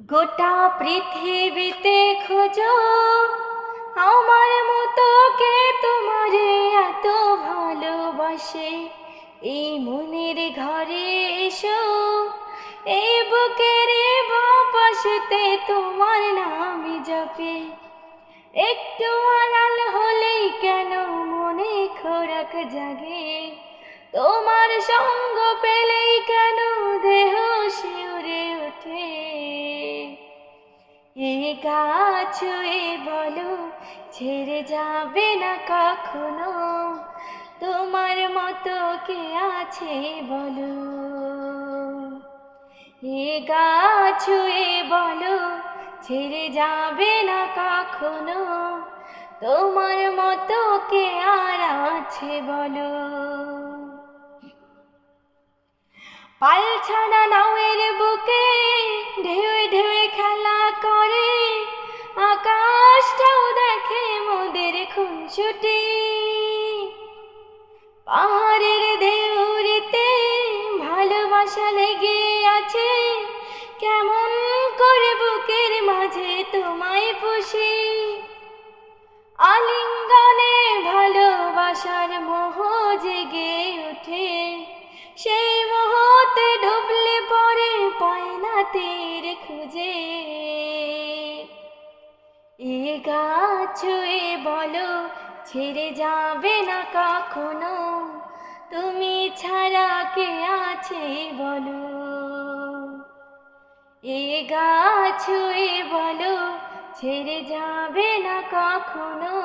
গোটা পৃথিবীতে খোঁজো। আমার মতো কে তোমারে এত ভালোবাসে? এই মনের ঘরে এসো। এই বুকের বাপাশতে তোমার নামই জপে। একটু আড়াল হলেই কেন মনে খোরাক জাগে? তোমার সঙ্গ পেলেই কেন এ গাছ, এ বলো ছেড়ে যাবে না কখনো? তোমার মতো কে আছে, বলো? এ গাছ, এ বলো ছেড়ে যাবে না কখনো? তোমার মতো কে আর আছে, বলো? পালছানা নাওয়ের বুকে ঢেউয়ে খুনসুটি পাহাড়ের দেউরিতে ভালোবাসা লেগে আছে। কেমন করে বুকের মাঝে তোমায় পুষি। আলিঙ্গনে ভালোবাসার মোহ জেগে ওঠে। সেই মোহতে ডুবলে পরে পায় না তীর খুঁজে। এ গাছ এ বলো, ছেড়ে যাবে না কখনো? তুমি ছাড়া কে আছে বলো? এ গা ছুঁয়ে বলো, ছেড়ে যাবে না কখনো?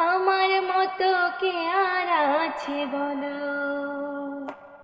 আমার মতো কে আর আছে বলো?